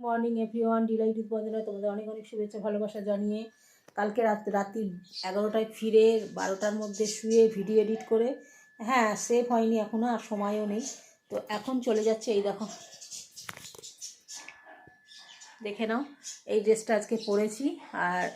Morning everyone delighted বন্ধুরা, তোমাদের অনেক অনেক শুভেচ্ছা, ভালোবাসা জানিয়ে কালকে রাত, রাত্রি এগারোটায় ফিরে বারোটার মধ্যে শুয়ে ভিডিও এডিট করে। হ্যাঁ সেভ হয়নি এখনও আর সময়ও নেই। তো এখন চলে যাচ্ছে, এই দেখো। দেখে নাও, এই ড্রেসটা আজকে পরেছি। আর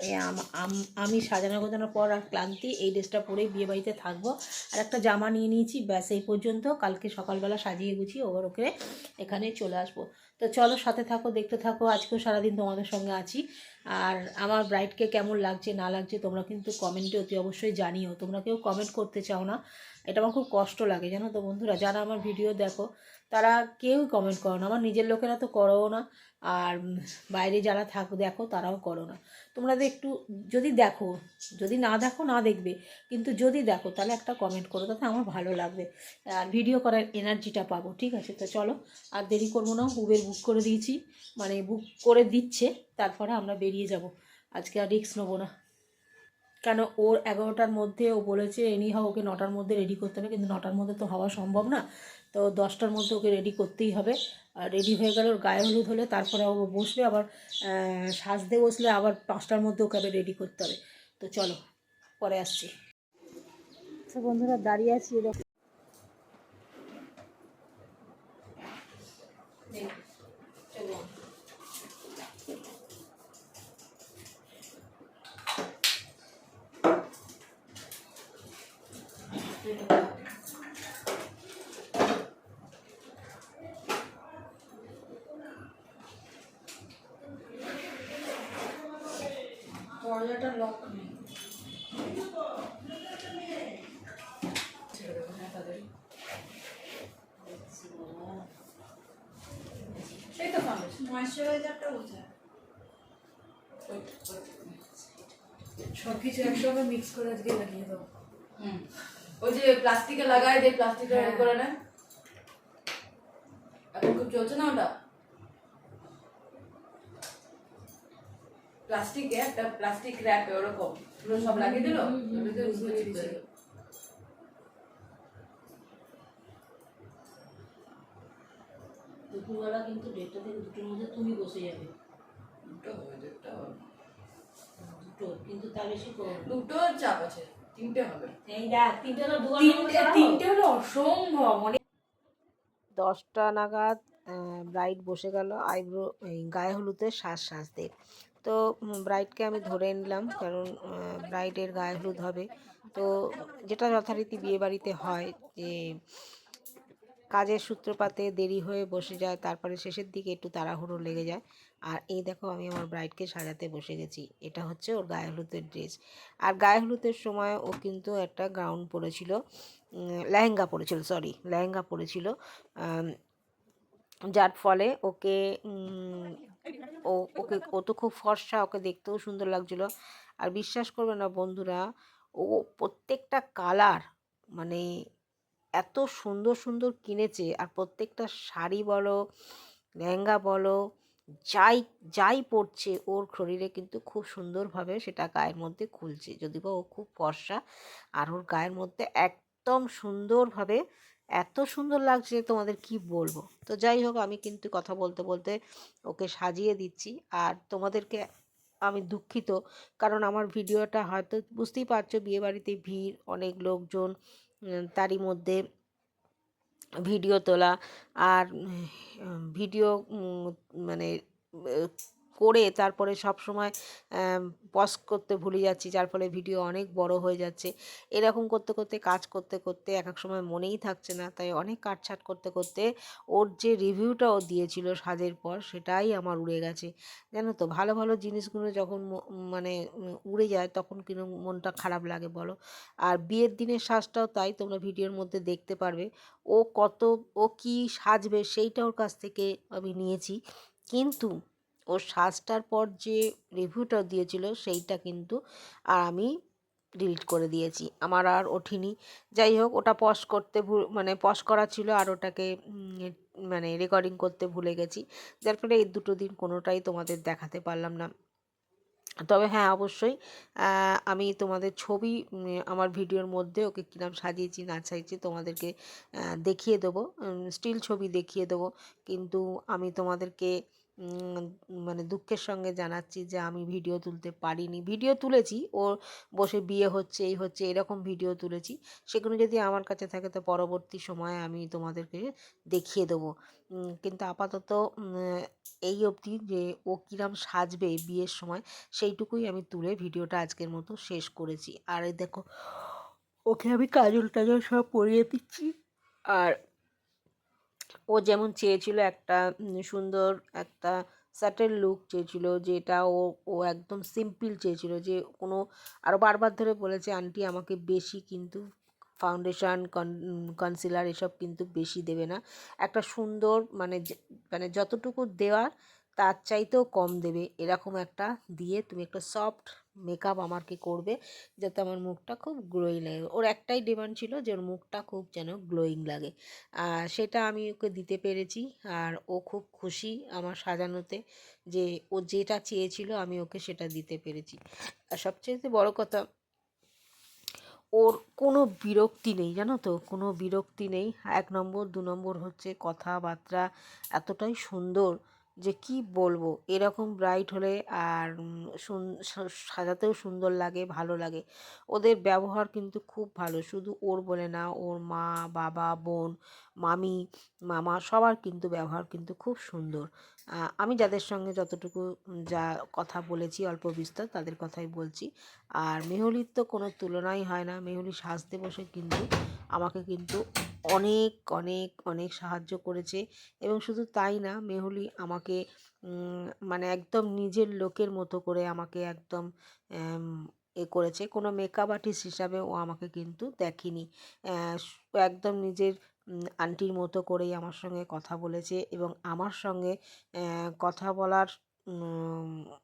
আম- সাজানো গোজানোর পর আর ক্লান্তি, এই ড্রেসটা পরেই বিয়ে বাড়িতে থাকব। আর একটা জামা নিয়ে নিয়েছি, ব্যাস এই পর্যন্ত। কালকে সকালবেলা সাজিয়ে গুছিয়ে ওভার ওকে এখানে চলে আসব। তো চলো সাথে থাকো দেখতে থাকো। আজকেও সারাদিন তোমাদের সঙ্গে আছি। আর আমার ব্রাইডকে কেমন লাগছে, না লাগছে, তোমরা কিন্তু কমেন্টে অতি অবশ্যই জানিও। তোমরা কেউ কমেন্ট করতে চাও না, এটা আমার খুব কষ্ট লাগে, জানো তো বন্ধুরা? যারা আমার ভিডিও দেখো, তারা কেউই কমেন্ট করো না। আমার নিজের লোকেরা তো করো না, আর বাইরে যারা থাক, দেখো, তারাও করো না। তোমরা একটু যদি দেখো, যদি না দেখো, না দেখবে, কিন্তু যদি দেখো, তাহলে একটা কমেন্ট করো, তাতে আমার ভালো লাগবে। আর ভিডিও করার এনার্জিটা পাবো, ঠিক আছে? তো চলো, আর দেরি করব না উবের বুক করে দিয়েছি মানে বুক করে দিচ্ছে। তারপরে আমরা বেরিয়ে যাব। আজকে আর রিক্স নেব না। কেন ওর এগারোটার মধ্যে ও বলেছে এনি হাও ওকে নটার মধ্যে রেডি করতে হবে। কিন্তু নটার মধ্যে তো হওয়া সম্ভব না। তো দশটার মধ্যে ওকে রেডি করতেই হবে। আর রেডি হয়ে গেলে ওর গায়ে হলুদ হলে তারপরে ও বসবে। আবার সাজতে বসলে আবার পাঁচটার মধ্যে ওকে আবার রেডি করতে হবে। তো চলো, পরে আসছি। বন্ধুরা, দাঁড়িয়ে আছি সব কিছু মিক্স করে আজকে লাগিয়ে হুম। ওই যে প্লাস্টিকে লাগায় দিয়ে প্লাস্টিকে হ্যাঁ। করে নেয় এখন খুব চলছে না ওটা? প্লাস্টিকে একটা প্লাস্টিক র্যাপে ওরকম। পুরো সব লাগিয়ে দিল। দুপুরবেলা কিন্তু দেড়টা থেকে দুটোর মধ্যে তুমি বসে যাবে। দুটো হবে দুটো হবে। দুটো কিন্তু তার বেশি দুটো চাপ আছে তিনটে হবে। এই দেখ তিনটে দু তিনটে তিনটে হলো অসম্ভব অনেক দশটা নাগাদ ব্রাইড বসে গেল আইব্রো এই গায়ে হলুদের শ্বাস সাজতে তো ব্রাইডকে আমি ধরে নিলাম কারণ ব্রাইডের গায়ে হলুদ হবে। তো যেটা যথারীতি বিয়ে বাড়িতে হয় যে কাজের সূত্রপাতে দেরি হয়ে বসে যায়, তারপরে শেষের দিকে একটু তাড়াহুড়ো লেগে যায়। আর এই দেখো, আমি আমার ব্রাইডকে সাজাতে বসে গেছি। এটা হচ্ছে ওর গায়ে হলুদের ড্রেস আর গায়ে হলুদের সময় ও কিন্তু একটা গাউন পরেছিল লেহেঙ্গা পরেছিল সরি লেহেঙ্গা পরেছিল যার ফলে ওকে ও ওকে, ও তো খুব ফর্সা, ওকে দেখতেও সুন্দর লাগছিল। আর বিশ্বাস করবে না বন্ধুরা, ও প্রত্যেকটা কালার মানে এত সুন্দর সুন্দর কিনেছে। আর প্রত্যেকটা শাড়ি বলো, লেহেঙ্গা বলো, যাই যাই পরছে, ওর শরীরে কিন্তু খুব সুন্দরভাবে সেটা গায়ের মধ্যে খুলছে। যদি বা ও খুব ফর্সা, আর ওর গায়ের মধ্যে একদম সুন্দরভাবে এত সুন্দর লাগছে তোমাদের কি বলব? তো যাই হোক, আমি কিন্তু কথা বলতে বলতে ওকে সাজিয়ে দিচ্ছি। আর তোমাদেরকে আমি দুঃখিত, কারণ আমার ভিডিওটা হয়তো বুঝতেই পারছ বিয়েবাড়িতে ভিড়, অনেক লোকজন তারই মধ্যে ভিডিও তোলা আর ভিডিও মানে করে তারপরে সব সময় পজ করতে ভুলে যাচ্ছি, যার ফলে ভিডিও অনেক বড় হয়ে যাচ্ছে। এরকম করতে করতে, কাজ করতে করতে এক এক সময় মনেই থাকছে না। তাই অনেক কাটছাট করতে করতে ওর যে রিভিউটা ও দিয়েছিল সাজের পর, সেটাই আমার উড়ে গেছে। জানো তো, ভালো ভালো জিনিসগুলো যখন মানে উড়ে যায়, তখন কিন্তু মনটা খারাপ লাগে বলো। আর বিয়ের দিনের সাজটাও তাই, তোমরা ভিডিওর মধ্যে দেখতে পারবে। ও কত, ও কি সাজবে সেইটা ওর কাছ থেকে আমি নিয়েছি। কিন্তু ওর সাজটার পর যে রিভিউটা দিয়েছিল সেইটা কিন্তু আর আমি ডিলিট করে দিয়েছি। আমার আর ওঠিনি। যাই হোক, ওটা পজ করতে ভু- মানে পজ করা ছিল আর ওটাকে মানে রেকর্ডিং করতে ভুলে গেছি। যার ফলে এই দুটো দিন কোনোটাই তোমাদের দেখাতে পারলাম না। তবে হ্যাঁ অবশ্যই আমি তোমাদের ছবি আমার ভিডিওর মধ্যে ওকে কিরম সাজিয়েছি, না সাজিয়েছি তোমাদেরকে দেখিয়ে দেবো। স্টিল ছবি দেখিয়ে দেবো। কিন্তু আমি তোমাদেরকে মানে দুঃখের সঙ্গে জানাচ্ছি যে আমি ভিডিও তুলতে পারিনি। ভিডিও তুলেছি, ও বসে বিয়ে হচ্ছে, এই হচ্ছে, এরকম ভিডিও তুলেছি। সেগুলো যদি আমার কাছে থাকে, তো পরবর্তী সময়ে আমি তোমাদেরকে দেখিয়ে দেবো। কিন্তু আপাতত এই অবধি যে ও কিরম সাজবে বিয়ের সময়, সেইটুকুই আমি তুলে ভিডিওটা আজকের মতো শেষ করেছি। আর দেখো, ওকে আমি কাজল টাজল সব পরিয়ে দিচ্ছি। আর ও যেমন চেয়েছিল একটা সুন্দর একটা সাটেল লুক চেয়েছিল, যেটা ও ও একদম সিম্পল চেয়েছিল, যে কোনো আরও বারবার ধরে বলেছে আন্টি আমাকে বেশি কিন্তু ফাউন্ডেশন কনসিলার এসব কিন্তু বেশি দেবে না। একটা সুন্দর মানে মানে যতটুকু দেওয়ার, তার চাইতেও কম দেবে, এরকম একটা দিয়ে তুমি একটা সফট মেকআপ আমাকে করবে যাতে আমার মুখটা খুব গ্লোয়িং লাগে। ওর একটাই ডিমান্ড ছিল যে ওর মুখটা খুব যেন গ্লোয়িং লাগে। আর সেটা আমি ওকে দিতে পেরেছি আর ও খুব খুশি আমার সাজানোতে যে ও যেটা চেয়েছিল আমি ওকে সেটা দিতে পেরেছি। আর সবচেয়ে বড় কথা, ওর কোনো বিরক্তি নেই, জানো তো? কোনো বিরক্তি নেই। এক নম্বর, দু নম্বর হচ্ছে কথাবার্তা এতটাই সুন্দর যে কি বলব? এরকম ব্রাইট হলে আর সাজাতেও সুন্দর লাগে, ভালো লাগে। ওদের ব্যবহার কিন্তু খুব ভালো। শুধু ওর বলে না, ওর মা, বাবা, বোন, মামি, মামা সবার কিন্তু ব্যবহার কিন্তু খুব সুন্দর। আমি যাদের সঙ্গে যতটুকু যা কথা বলেছি, অল্প বিস্তর তাদের কথাই বলছি। আর মেহুলির তো কোনো তুলনাই হয় না। মেহুলি সাজতে বসে কিন্তু আমাকে কিন্তু অনেক অনেক অনেক সাহায্য করেছে। এবং শুধু তাই না, মেহুলি আমাকে মানে একদম নিজের লোকের মতো করে আমাকে একদম এ করেছে। কোনো মেকআপ আর্টিস্ট হিসাবে ও আমাকে কিন্তু দেখেনি। একদম নিজের আন্টির মতো করেই আমার সঙ্গে কথা বলেছে এবং আমার সঙ্গে কথা বলার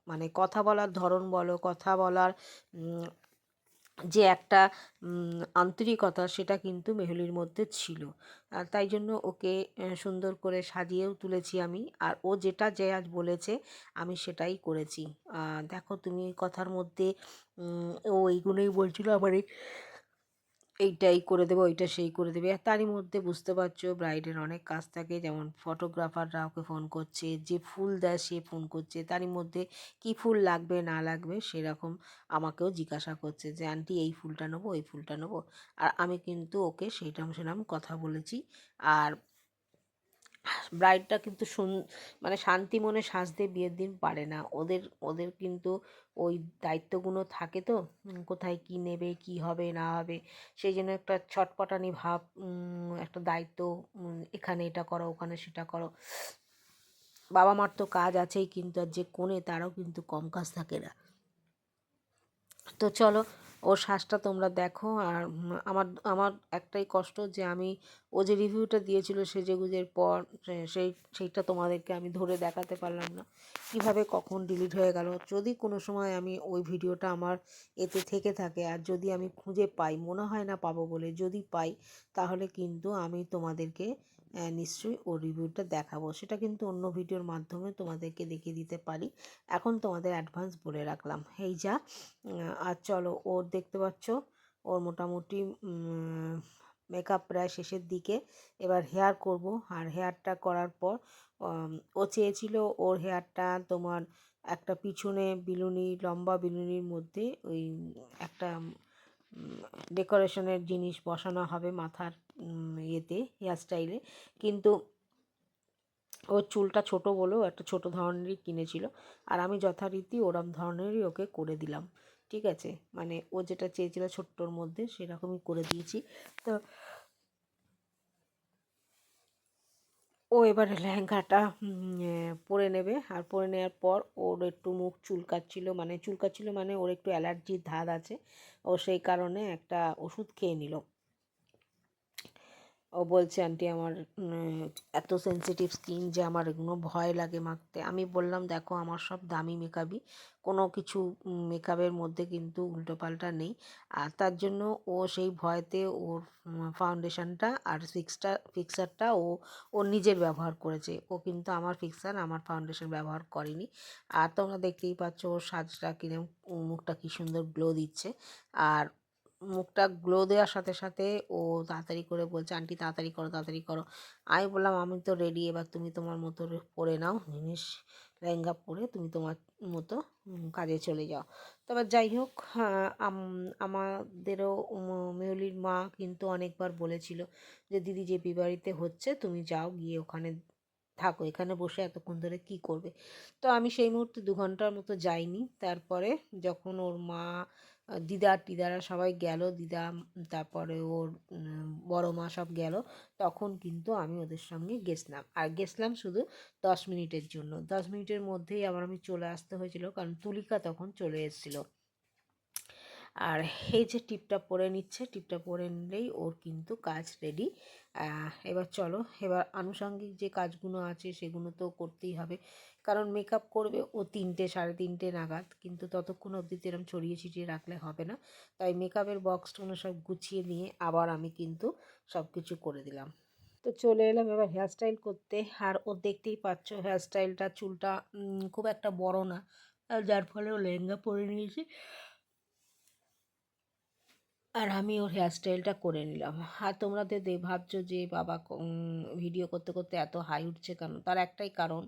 মানে কথা বলার ধরন বলো, কথা বলার যে একটা আন্তরিকতা সেটা কিন্তু মেহুলির মধ্যে ছিল। আর তাই জন্য ওকে সুন্দর করে সাজিয়েও তুলেছি আমি। আর ও যেটা যে আজ বলেছে, আমি সেটাই করেছি। দেখো তুমি কথার মধ্যে ও এইগুলোই বলছিল, আমার এই এইটা এই করে দেবে, ওইটা সেই করে দেবে। আর তারই মধ্যে বুঝতে পারছ ব্রাইডের অনেক কাজ থাকে, যেমন ফটোগ্রাফাররা ওকে ফোন করছে, যে ফুল দেয় সে ফোন করছে, তারই মধ্যে কি ফুল লাগবে, না লাগবে সেরকম আমাকেও জিজ্ঞাসা করছে যে, আন্টি, এই ফুলটা নেব, ওই ফুলটা নেব? আর আমি কিন্তু ওকে সেইটাম সেরকম কথা বলেছি। আর ব্রাইডটা কিন্তু সুন মানে শান্তি মনে সাজতে বিয়ের দিন পারে না। ওদের ওদের কিন্তু ওই দায়িত্বগুলো থাকে তো। কোথায় কি নেবে, কি হবে, না হবে, সেই জন্য একটা ছটপটানি ভাব একটা দায়িত্ব এখানে এটা করো, ওখানে সেটা করো। বাবা মার তো কাজ আছেই কিন্তু, আর যে কোণে তারও কিন্তু কম কাজ থাকে না। তো চলো ওর শ্বাসটা তোমরা দেখো। আর আমার আমার একটাই কষ্ট যে আমি, ও যে রিভিউটা দিয়েছিল সেজেগুজের পর সেই, সেইটা তোমাদেরকে আমি ধরে দেখাতে পারলাম না। কীভাবে কখন ডিলিট হয়ে গেল। যদি কোনো সময় আমি ওই ভিডিওটা আমার এতে থেকে থাকে, আর যদি আমি খুঁজে পাই, মনে হয় না পাবো বলে যদি পাই, তাহলে কিন্তু আমি তোমাদেরকে নিশ্চয়ই ওর রিভিউটা দেখাবো। সেটা কিন্তু অন্য ভিডিওর মাধ্যমে তোমাদেরকে দেখিয়ে দিতে পারি। এখন তোমাদের অ্যাডভান্স বলে রাখলাম। এই যা আর চলো, ওর দেখতে পাচ্ছ, ওর মোটামুটি মেকআপ প্রায় শেষের দিকে। এবার হেয়ার করব। আর হেয়ারটা করার পর ও চেয়েছিল ওর হেয়ারটা তোমার একটা পিছনে বিলুনি, লম্বা বিলুনির মধ্যে ওই একটা ডেকোরেশনের জিনিস বসানো হবে মাথার ইয়েতে, হেয়ার স্টাইলে। কিন্তু ওর চুলটা ছোট বলেও একটা ছোট ধরনেরই কিনেছিল। আর আমি যথারীতি ওরম ধরনেরই ওকে করে দিলাম। ঠিক আছে? মানে ও যেটা চেয়েছিল ছোট্টর মধ্যে সেরকমই করে দিয়েছি। তো ও এবারে লেহেঙ্গাটা পরে নেবে। আর পরে নেওয়ার পর ওর একটু মুখ চুলকাচ্ছিল মানে চুলকাচ্ছিল মানে ওর একটু অ্যালার্জির ধাত আছে। ও সেই কারণে একটা ওষুধ খেয়ে নিল। ও বলছে, আন্টি, আমার এত সেনসিটিভ স্কিন যে আমার এগুলো ভয় লাগে মাখতে। আমি বললাম, দেখো, আমার সব দামি মেকআপই কোনো কিছু মেকআপের মধ্যে কিন্তু উল্টোপাল্টা নেই। আর তার জন্য ও সেই ভয়তে ওর ফাউন্ডেশনটা আর ফিক্সটা ফিক্সারটা ও ওর নিজের ব্যবহার করেছে। ও কিন্তু আমার ফিক্সার আমার ফাউন্ডেশন ব্যবহার করেনি। আর তোমরা দেখতেই পাচ্ছ, ওর সাজটা কিরম মুখটা কী সুন্দর গ্লো দিচ্ছে। আর মুখটা গ্লো দেওয়ার সাথে সাথে ও তাড়াতাড়ি করে বলছে আন্টি তাড়াতাড়ি করো তাড়াতাড়ি করো। আমি বললাম আমি তো রেডি এবার তুমি তোমার মতো পরে নাও জিনিস লেহেঙ্গা পরে তুমি তোমার মতো কাজে চলে যাও। তবে যাই হোক হ্যাঁ, আমাদেরও মেহুলির মা কিন্তু অনেকবার বলেছিল যে দিদি যে বিবাড়িতে হচ্ছে তুমি যাও গিয়ে ওখানে থাকো, এখানে বসে এতক্ষণ ধরে কি করবে? তো আমি সেই মুহূর্তে দু ঘণ্টার মতো যাইনি। তারপরে যখন ওর মা দিদা টিদারা সবাই গেল, দিদা, তারপরে ওর বড় মা সব গেল, তখন কিন্তু আমি ওদের সঙ্গে গেছিলাম। আর গেছিলাম শুধু দশ মিনিটের জন্য। দশ মিনিটের মধ্যেই আবার আমি চলে আসতে হয়েছিল, কারণ তুলিকা তখন চলে এসেছিল। আর এই যে টিপটা পরে নিচ্ছে, টিপটা পরে নিলেই ওর কিন্তু কাজ রেডি এবার চলো, এবার আনুষঙ্গিক যে কাজগুলো আছে সেগুলো তো করতেই হবে। কারণ মেকআপ করবে ও তিনটে, সাড়ে তিনটে নাগাদ, কিন্তু ততক্ষণ অবধি তো এরম ছড়িয়ে ছিটিয়ে রাখলে হবে না। তাই মেকআপের বক্সগুলো সব গুছিয়ে নিয়ে আবার আমি কিন্তু সব কিছু করে দিলাম। তো চলে এলাম এবার হেয়ারস্টাইল করতে। আর ও দেখতেই পাচ্ছ হেয়ারস্টাইলটা চুলটা খুব একটা বড় না, যার ফলে ও লেহেঙ্গা পরে নিয়েছি। আর আমি ওর হেয়ারস্টাইলটা করে নিলাম। আর তোমরা দে ভাবছ যে, বাবা ভিডিও করতে করতে এত হাই উঠছে কেন? তার একটাই কারণ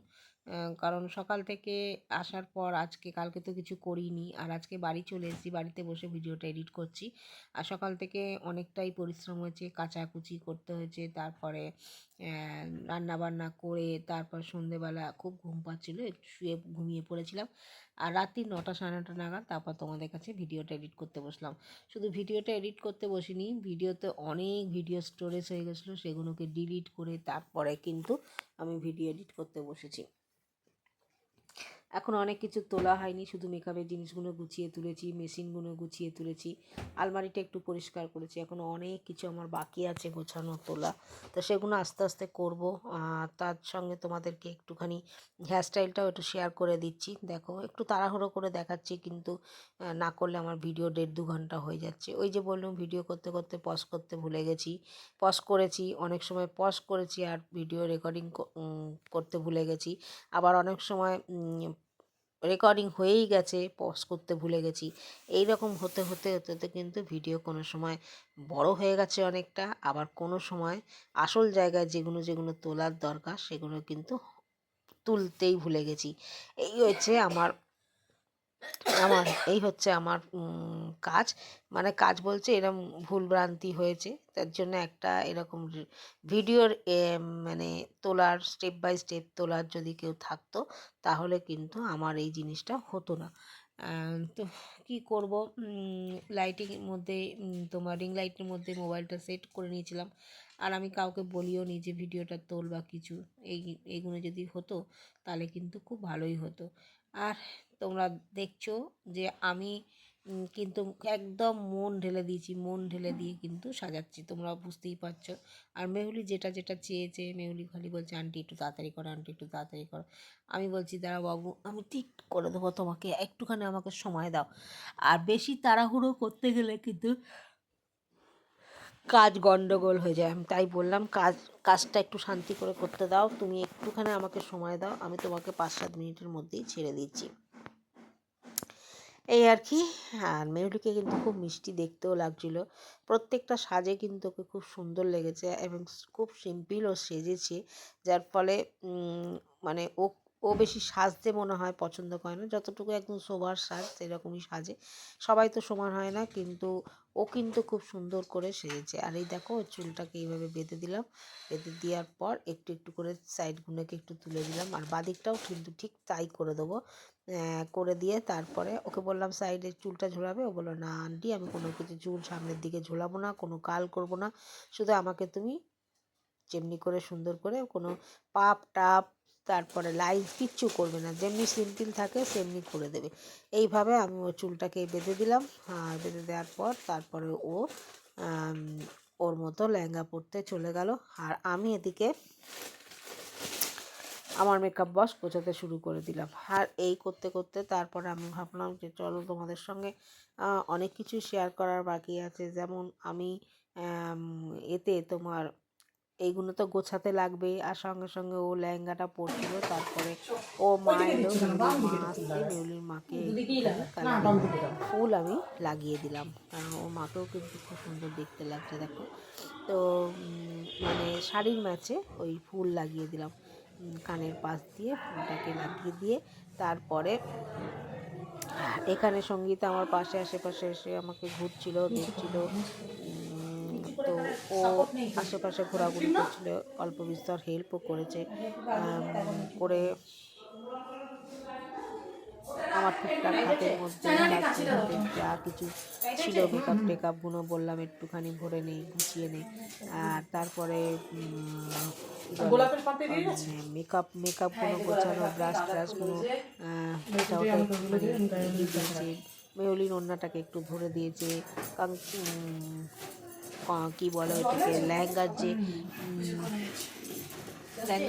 কারণ সকাল থেকে আসার পর আজকে, কালকে তো কিছু করিনি। আর আজকে বাড়ি চলে এসেছি, বাড়িতে বসে ভিডিওটা এডিট করছি। আর সকাল থেকে অনেকটাই পরিশ্রম হয়েছে, কাচাকুচি করতে হয়েছে, তারপরে রান্না বান্না করে তারপর সন্ধেবেলা খুব ঘুম পাচ্ছিল, একটু শুয়ে ঘুমিয়ে পড়েছিলাম। আর রাত্রি নটা সাড়ে নটা নাগাদ তারপর তোমাদের কাছে ভিডিওটা এডিট করতে বসলাম। শুধু ভিডিওটা এডিট করতে বসিনি, ভিডিওতে অনেক ভিডিও স্টোরেজ হয়ে গেছিল, সেগুলোকে ডিলিট করে তারপরে কিন্তু আমি ভিডিও এডিট করতে বসেছি। এখন অনেক কিছু তোলা হয়নি, শুধু মেকআপের জিনিসগুলো গুছিয়ে তুলেছি মেশিনগুলো গুছিয়ে তুলেছি, আলমারিটা একটু পরিষ্কার করেছি, এখন অনেক কিছু আমার বাকি আছে গোছানো, তোলা, তো সেগুলো আস্তে আস্তে করব তার সঙ্গে তোমাদেরকে একটুখানি হেয়ারস্টাইলটাও একটু শেয়ার করে দিচ্ছি, দেখো, একটু তাড়াহুড়ো করে দেখাচ্ছি, কিন্তু না করলে আমার ভিডিও দেড় দু ঘণ্টা হয়ে যাচ্ছে, ওই যে বললাম ভিডিও করতে করতে পজ করতে ভুলে গেছি পজ করেছি, অনেক সময় পজ করেছি আর ভিডিও রেকর্ডিং করতে ভুলে গেছি, আবার অনেক সময় রেকর্ডিং হয়েই গেছে পজ করতে ভুলে গেছি। এই রকম হতে হতে হতে হতে কিন্তু ভিডিও কোনো সময় বড় হয়ে গেছে অনেকটা। আবার কোনো সময় আসল জায়গায় যেগুলো যেগুলো তোলার দরকার সেগুলো কিন্তু তুলতেই ভুলে গেছি। এই হয়েছে আমার আমার, এই হচ্ছে আমার কাজ। মানে কাজ বলছে এরকম ভুলভ্রান্তি হয়েছে, তার জন্য একটা এরকম ভিডিওর মানে তোলার স্টেপ বাই স্টেপ তোলার যদি কেউ থাকতো, তাহলে কিন্তু আমার এই জিনিসটা হতো না। তো কি করব? লাইটিংয়ের মধ্যে তোমার রিং লাইটের মধ্যে মোবাইলটা সেট করে নিয়েছিলাম। আর আমি কাউকে বলিও নি যে ভিডিওটা তোল বা কিছু। এই এইগুলো যদি হতো, তাহলে কিন্তু খুব ভালোই হতো। আর তোমরা দেখছ যে আমি কিন্তু একদম মন ঢেলে দিয়েছি, মন ঢেলে দিয়ে কিন্তু সাজাচ্ছি, তোমরা বুঝতেই পারছ। আর মেহুলি যেটা যেটা চেয়েছে, মেহুলি খালি বলছে, আন্টি, একটু তাড়াতাড়ি করো, আন্টি, একটু তাড়াতাড়ি করো। আমি বলছি দাঁড়া বাবু, আমি ঠিক করে দেবো তোমাকে, একটুখানি আমাকে সময় দাও। আর বেশি তাড়াহুড়ো করতে গেলে কিন্তু কাজ গন্ডগোল হয়ে যায়। আমি তাই বললাম, কাজ, কাজটা একটু শান্তি করে করতে দাও, তুমি একটুখানি আমাকে সময় দাও, আমি তোমাকে পাঁচ সাত মিনিটের মধ্যেই ছেড়ে দিচ্ছি। এই আর কি আর মেহুলিকে কিন্তু খুব মিষ্টি দেখতেও লাগছিল। প্রত্যেকটা সাজে কিন্তু ওকে খুব সুন্দর লেগেছে এবং খুব সিম্পলও সেজেছে। যার ফলে মানে ও ও বেশি সাজতে মনে হয় পছন্দ করে না। যতটুকু একদম শোবার সাজ, সেরকমই সাজে। সবাই তো সমান হয় না, কিন্তু ও কিন্তু খুব সুন্দর করে সেজেছে। আর এই দেখো, চুলটাকে এইভাবে বেঁধে দিলাম। বেঁধে দেওয়ার পর একটু একটু করে সাইডগুলোকে একটু তুলে দিলাম। আর বাদিকটাও কিন্তু ঠিক তাই করে দেবো। করে দিয়ে তারপরে ওকে বললাম, সাইডে চুলটা ঝোলাবে? ও বলল, না আন্টি, আমি কোনো কিছু চুল সামনের দিকে ঝোলাবো না, কোনো কাল করব না। শুধু আমাকে তুমি যেমনি করে সুন্দর করে কোনো পাপ টাপ, তারপরে লাইন কিচ্ছু করবে না। যেমনি সিম্পল থাকে, সেমনি করে দেবে। এইভাবে আমি ওর চুলটাকে বেঁধে দিলাম। আর বেঁধে দেওয়ার পর তারপরে ও ওর মতো লেহেঙ্গা পরতে চলে গেল। আর আমি এদিকে আমার মেকআপ বক্স গোছাতে শুরু করে দিলাম। আর এই করতে করতে তারপরে আমি ভাবলাম যে চলো তোমাদের সঙ্গে অনেক কিছু শেয়ার করার বাকি আছে। যেমন আমি এতে তোমার এইগুলো তো গোছাতে লাগবে আর সঙ্গে সঙ্গে ও লেহেঙ্গাটা পরছিল। তারপরে ও মা এলো মেহুলির মা আসছে মেহুলির মাকে ফুল আমি লাগিয়ে দিলাম। কারণ ওর মাকেও কিন্তু খুব সুন্দর দেখতে লাগছে দেখো। তো মানে শাড়ির ম্যাচে ওই ফুল লাগিয়ে দিলাম। কানের পাশ দিয়ে, ফুলটাকে লাগিয়ে দিয়ে তারপরে এখানে সংগীত আমার পাশে, আশেপাশে এসে আমাকে ঘুরছিল, দেখছিল। তো ও আশেপাশে ঘোরাঘুরি করছিল, অল্প বিস্তর হেল্পও করেছে। করে আমার টুকটাক হাতের মধ্যে যা কিছু ছিল মেকআপ টেকআপগুলো বললাম একটুখানি ভরে নেই গুছিয়ে নেই। আর তারপরে মেকআপ মেকআপগুলো গোছানো ব্রাশ ট্রাশগুলো এটা ওটা মেয়লির ওড়নাটাকে একটু ভরে দিয়েছে। কারণ কি বলে ওটাকে? লেহেঙ্গার যে থাকে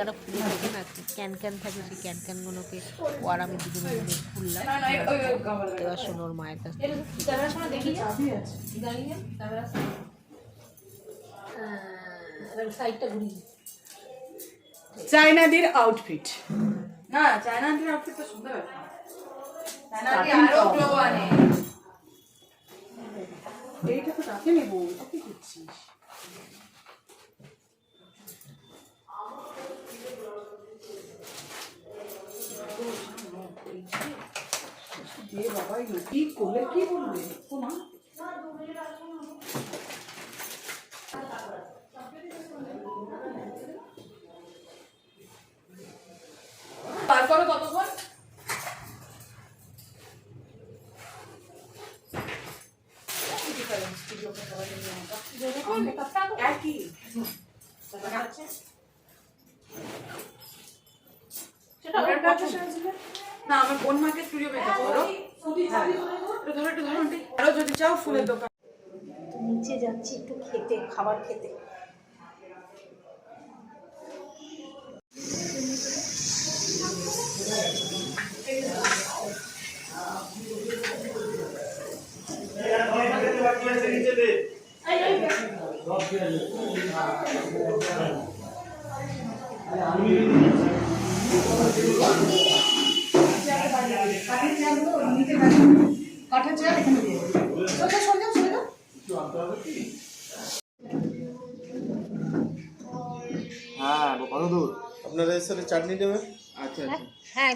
না ক্যান ক্যান থাকে সেই ক্যান ক্যানগুলোকে ও আর আমি দুজনে মিলে খুললাম। এবার মায়ের কাছ থেকে। চায়নাদের আউটফিট না চায়নাটির আউটফিট তো সুন্দর আছে চায়নাটি আরও গ্লো আনে। এইটা তো তাকে নেব এটা কি করছিস এ বাবা কি করলে কি বলবে ও মা। করো কতক্ষণ? একই। সাজবে? না আমার বোন মাকে স্টুডিও মেকআপ করো হ্যাঁ। ধরো একটু ধরো আরও যদি চাও ফুলের দোকান। নিচে যাচ্ছি একটু খেতে খাবার খেতে। কাঠের চেয়ার এখানে দিয়ে। সোজা। হ্যাঁ কত দূর? আপনারা এর সাথে চাটনি দেবেন? আচ্ছা আচ্ছা। হ্যাঁ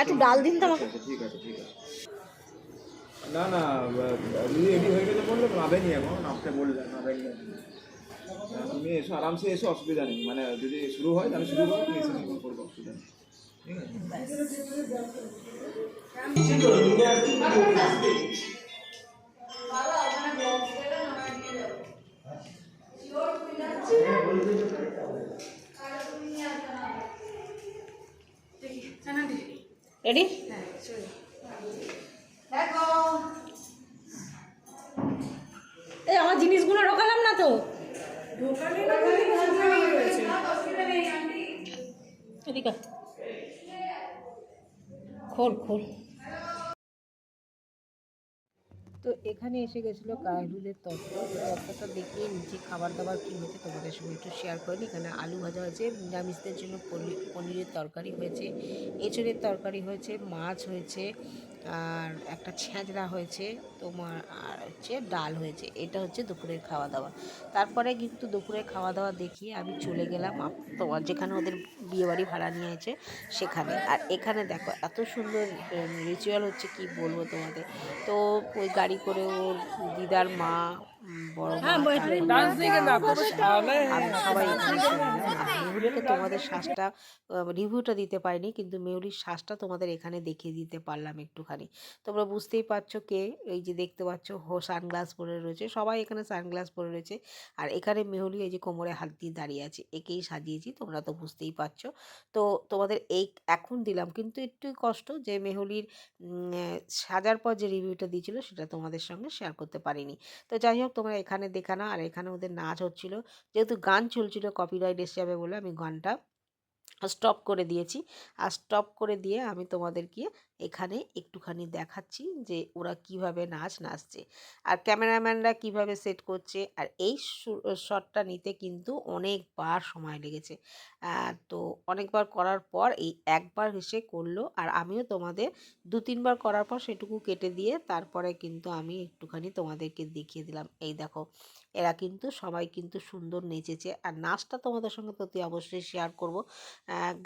একটু ডাল দিন তো আমাকে। ঠিক আছে ঠিক আছে না না রেডি হয়ে গেলে বললে নাবেনি এখন তুমি এসো আরামসে এসো অসুবিধা নেই। মানে যদি শুরু হয় তাহলে শুরু করো তুমি এসে করব অসুবিধা নেই। রেডি এই আমার জিনিসগুলো ঢোকালাম না তো ঢোকালে এদিকে আয়। খোল খোল। তো এখানে এসে গেছিল কায়রুলের তরকারি তো দেখিয়ে নিচে খাবার দাবার কী হয়েছে তোমাদের সঙ্গে একটু শেয়ার করি এখানে আলু ভাজা হয়েছে নিরামিষদের জন্য পনির পনিরের তরকারি হয়েছে, এঁচড়ের তরকারি হয়েছে, মাছ হয়েছে আর একটা ছেঁচড়া হয়েছে, তোমার আর হচ্ছে ডাল হয়েছে। এটা হচ্ছে দুপুরের খাওয়া দাওয়া তারপরে কিন্তু দুপুরের খাওয়া দাওয়া দেখিয়ে আমি চলে গেলাম তোমার যেখানে ওদের বিয়েবাড়ি ভাড়া নিয়েছে, সেখানে। আর এখানে দেখো, এত সুন্দর রিচুয়াল হচ্ছে, কি বলব তোমাদের? তো ওই গাড়ি করে ওর দিদার মা বড় মা তারপর আমি সবাই এখানে মেহুলিকে তোমাদের শ্বাসটা রিভিউটা দিতে পারিনি কিন্তু মেহুলির শ্বাসটা তোমাদের এখানে দেখিয়ে দিতে পারলাম একটুখানি। তোমরা বুঝতেই পারছ কে? এই যে দেখতে পাচ্ছ হো সানগ্লাস পরে রয়েছে সবাই এখানে সানগ্লাস পরে রয়েছে। আর এখানে মেহুলি এই যে কোমরে হাত দিয়ে দাঁড়িয়ে আছে একেই সাজিয়েছি তোমরা তো বুঝতেই পারছ। তো তোমাদের এই এখন দিলাম কিন্তু একটু কষ্ট যে মেহুলির সাজার পর যে রিভিউটা দিয়েছিল সেটা তোমাদের সঙ্গে শেয়ার করতে পারিনি। তো যাই হোক তোমরা এখানে দেখানো আর এখানে ওদের নাচ হচ্ছিল। যেহেতু গান চলছিল কপিরাইট এসে যাবে বলে আমি গানটা স্টপ করে দিয়েছি। আর স্টপ করে দিয়ে আমি তোমাদেরকে এখানে একটুখানি দেখাচ্ছি যে ওরা কীভাবে নাচ নাচছে। আর ক্যামেরাম্যানরা কীভাবে সেট করছে, আর এই শটটা নিতে কিন্তু অনেকবার সময় লেগেছে। তো অনেকবার করার পর এই একবার এসে করল, আর আমিও তোমাদের দু, তিনবার করার পর সেটুকু কেটে দিয়ে তারপরে কিন্তু আমি একটুখানি তোমাদেরকে দেখিয়ে দিলাম। এই দেখো এরা কিন্তু সবাই কিন্তু সুন্দর নেচেছে। আর নাচটা তোমাদের সঙ্গে তো তুই অবশ্যই শেয়ার করব।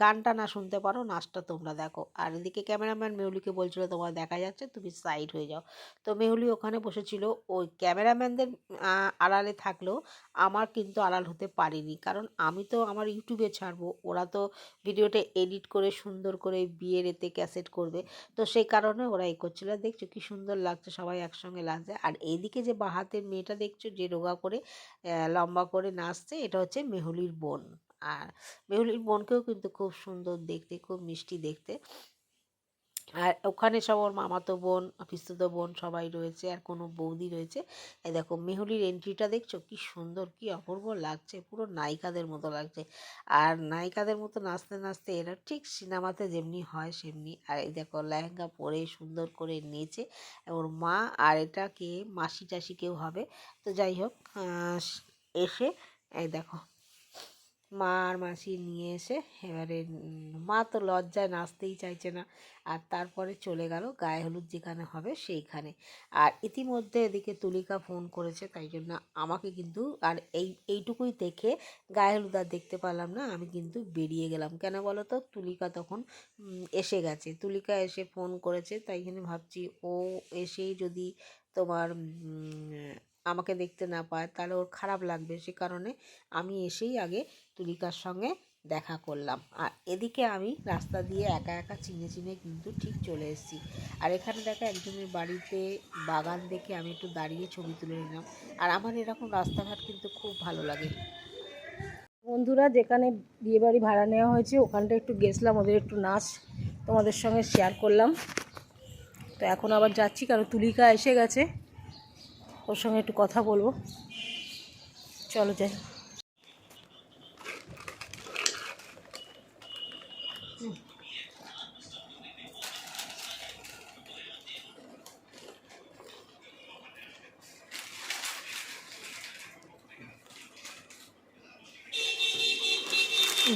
গানটা না শুনতে পারো, নাচটা তোমরা দেখো। আর এদিকে ক্যামেরাম্যান মেহুলিকে বলছিল, তোমার দেখা যাচ্ছে, তুমি সাইড হয়ে যাও। তো মেহুলি ওখানে বসেছিল। ওই ক্যামেরাম্যানদের আড়ালে থাকলেও আমার কিন্তু আড়াল হতে পারিনি। কারণ আমি তো আমার ইউটিউবে ছাড়বো, ওরা তো ভিডিওটা এডিট করে, সুন্দর করে বিয়ের এতে ক্যাসেট করবে। তো সেই কারণে ওরা এই করছিল। দেখছ কি সুন্দর লাগছে, সবাই একসঙ্গে লাগছে। আর এইদিকে যে বাহাতের মেয়েটা দেখছ, যে রোগা করে লম্বা করে নাচছে। এটা হচ্ছে মেহুলির বোন। আর মেহুলির বোনকেও কিন্তু খুব সুন্দর দেখতে, খুব মিষ্টি দেখতে। আর ওখানে সব ওর মামাতো বোন পিস্তুতো বোন সবাই রয়েছে আর কোনো বৌদি রয়েছে। এই দেখো মেহুলির এন্ট্রিটা দেখছ? কি সুন্দর, কি অপূর্ব লাগছে, পুরো নায়িকাদের মতো লাগছে। আর নায়িকাদের মতো নাচতে নাচতে এরা ঠিক সিনেমাতে যেমনি হয় সেমনি। আর এই দেখো লেহেঙ্গা পরে সুন্দর করে নেচে ওর মা আর এটা কে মাসি টাসি কেউ হবে। তো যাই হোক এসে এই দেখো মা আর মাসি নিয়ে এসে এবারে মা তো লজ্জায় নাচতেই চাইছে না। আর তারপরে চলে গেল গায়ে হলুদ যেখানে হবে সেইখানে। আর ইতিমধ্যে এদিকে তুলিকা ফোন করেছে, তাই জন্য আমাকে কিন্তু আর এই, এইটুকুই দেখে গায়ে হলুদ আর দেখতে পারলাম না, আমি কিন্তু বেরিয়ে গেলাম। কেন বলো তো? তুলিকা তখন এসে গেছে। তুলিকা এসে ফোন করেছে, তাই জন্য ভাবছি ও এসেই যদি তোমার আমাকে দেখতে না পায়, তাহলে ওর খারাপ লাগবে। সে কারণে আমি এসেই আগে তুলিকার সঙ্গে দেখা করলাম। আর এদিকে আমি রাস্তা দিয়ে একা একা চিনে চিনে কিন্তু ঠিক চলে এসেছি। আর এখানে দেখা একজনের বাড়িতে বাগান দেখে আমি একটু দাঁড়িয়ে ছবি তুলে নিলাম। আর আমার এরকম রাস্তাঘাট কিন্তু খুব ভালো লাগে। বন্ধুরা, যেখানে বিয়েবাড়ি ভাড়া নেওয়া হয়েছে, ওখানটা একটু গেছিলাম, ওদের একটু নাচ তোমাদের সঙ্গে শেয়ার করলাম। তো এখন আবার যাচ্ছি, কারণ তুলিকা এসে গেছে। ওর সঙ্গে একটু কথা বলব। চলো যাই।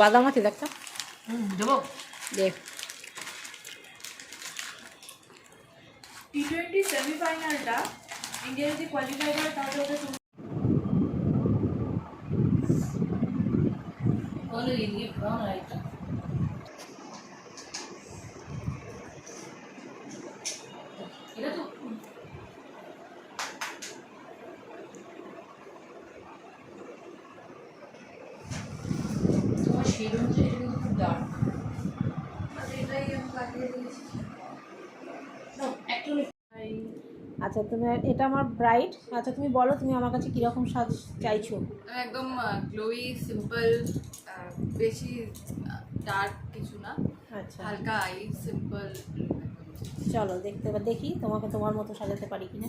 বাদাম আছে দেখটা দেবো। দেখ টি টোয়েন্টি সেমিফাইনালটা ইন্ডিয়া যদি কোয়ালিফাই করে তাহলে ওদের আচ্ছা তুমি এটা আমার ব্রাইট আচ্ছা তুমি বলো তুমি আমার কাছে কীরকম সাজ চাইছো? আমি একদম গ্লোই সিম্পল বেশি ডার্ক কিছু না। আচ্ছা। হালকা আই সিম্পল চলো দেখতে দেখি তোমাকে তোমার মতো সাজাতে পারি কিনা।